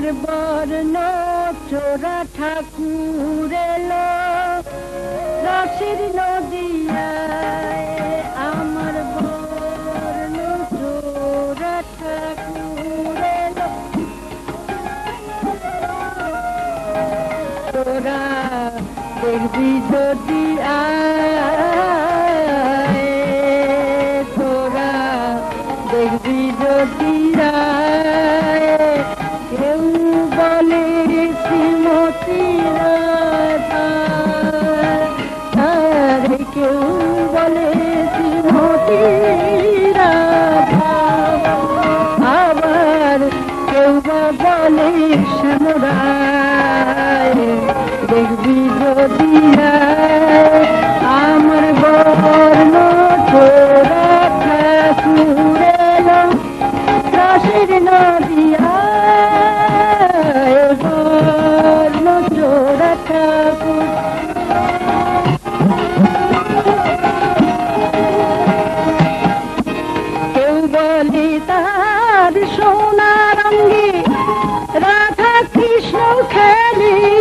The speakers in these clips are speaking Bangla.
আমার বর্ণ চোরা ঠাকুর এলো। নদিয়ায় আমার বর্ণ চোরা ঠাকুর এলো। তোরা দেখবি যদি দেখবি যদি আমার বর্ণ ছোড়া ঠাকুর এলো রসের নদিয়ায় বর্ণ চোরা ঠাকুর কেউ বলে তার সোনার অঙ্গে রাধা কৃষ্ণ খেলি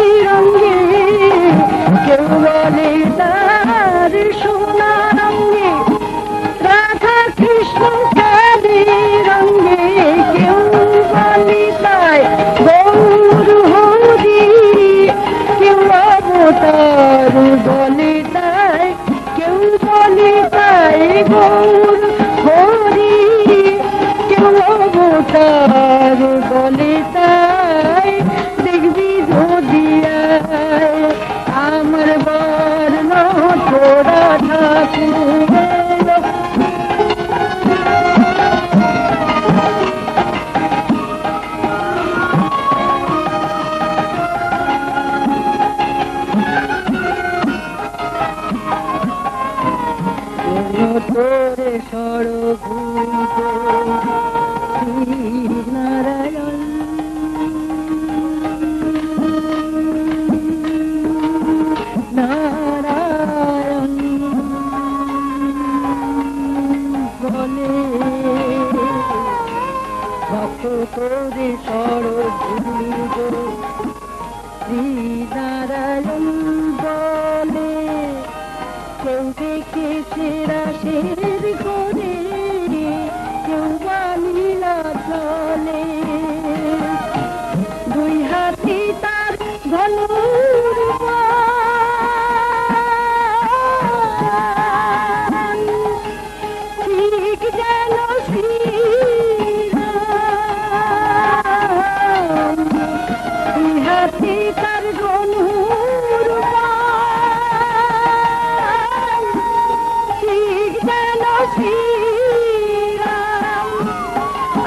তাই কেউ বলে তাই গৌর হরি কেউ অবতার বলে তোরে সরভূত শ্রীনারায়ণ বলে কেউ দেখেছে রাশের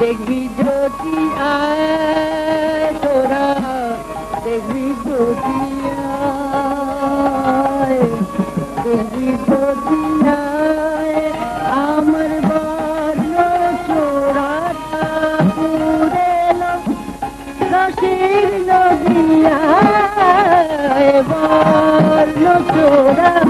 দেখবি যদি আয় তোরা, দেখবি যদি আয়, দেখবি যদি আয়, আমার বর্ণ চোরা ঠাকুর এলো রসের চোরা